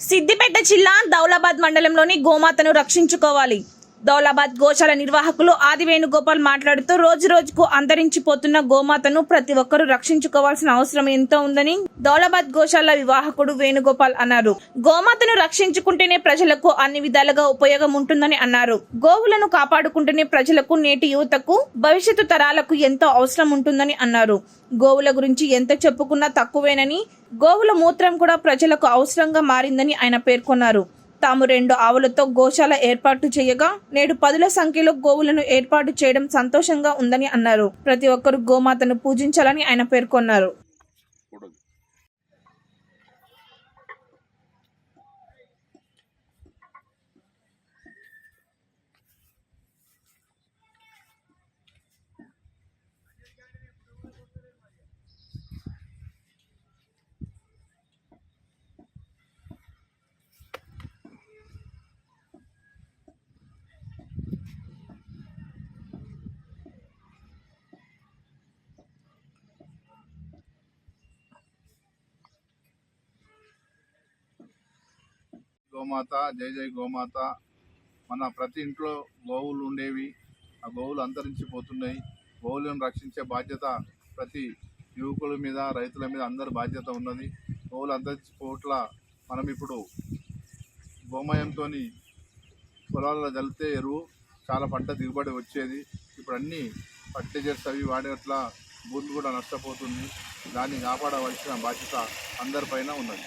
సిద్దిపేట జిల్లా దౌలాబాద్ మండలంలోని గోమాతను రక్షించుకోవాలి. దౌలాబాద్ గోశాల నిర్వాహకులు ఆది వేణుగోపాల్ మాట్లాడుతూ రోజు రోజుకు అంతరించిపోతున్న గోమాతను ప్రతి ఒక్కరూ రక్షించుకోవాల్సిన అవసరం ఎంతో ఉందని దౌలాబాద్ గోశాల వివాహకుడు వేణుగోపాల్ అన్నారు. గోమాతను రక్షించుకుంటేనే ప్రజలకు అన్ని విధాలుగా ఉపయోగం ఉంటుందని అన్నారు. గోవులను కాపాడుకుంటేనే ప్రజలకు నేటి యువతకు భవిష్యత్తు తరాలకు ఎంతో అవసరం ఉంటుందని అన్నారు. గోవుల గురించి ఎంత చెప్పుకున్నా తక్కువేనని గోవుల మూత్రం కూడా ప్రజలకు అవసరంగా మారిందని ఆయన పేర్కొన్నారు. తాము రెండు ఆవులతో గోశాల ఏర్పాటు చేయగా నేడు పదుల సంఖ్యలో గోవులను ఏర్పాటు చేయడం సంతోషంగా ఉందని అన్నారు. ప్రతి ఒక్కరూ గోమాతను పూజించాలని ఆయన పేర్కొన్నారు. గోమాత జై జై గోమాత. మన ప్రతి ఇంట్లో గోవులు ఉండేవి. ఆ గోవులు అంతరించిపోతున్నాయి. గోవులను రక్షించే బాధ్యత ప్రతి యువకుల మీద రైతుల మీద అందరి బాధ్యత ఉన్నది. గోవులు అంతరించిపోట్ల మనం ఇప్పుడు గోమయంతో పొలాల్లో జల్లితే ఎరువు చాలా పంట దిగుబడి వచ్చేది. ఇప్పుడు అన్నీ ఫర్టిలైజర్స్ అవి వాడేట్ల భూమి కూడా నష్టపోతుంది. దాన్ని కాపాడవలసిన బాధ్యత అందరిపైన ఉన్నది.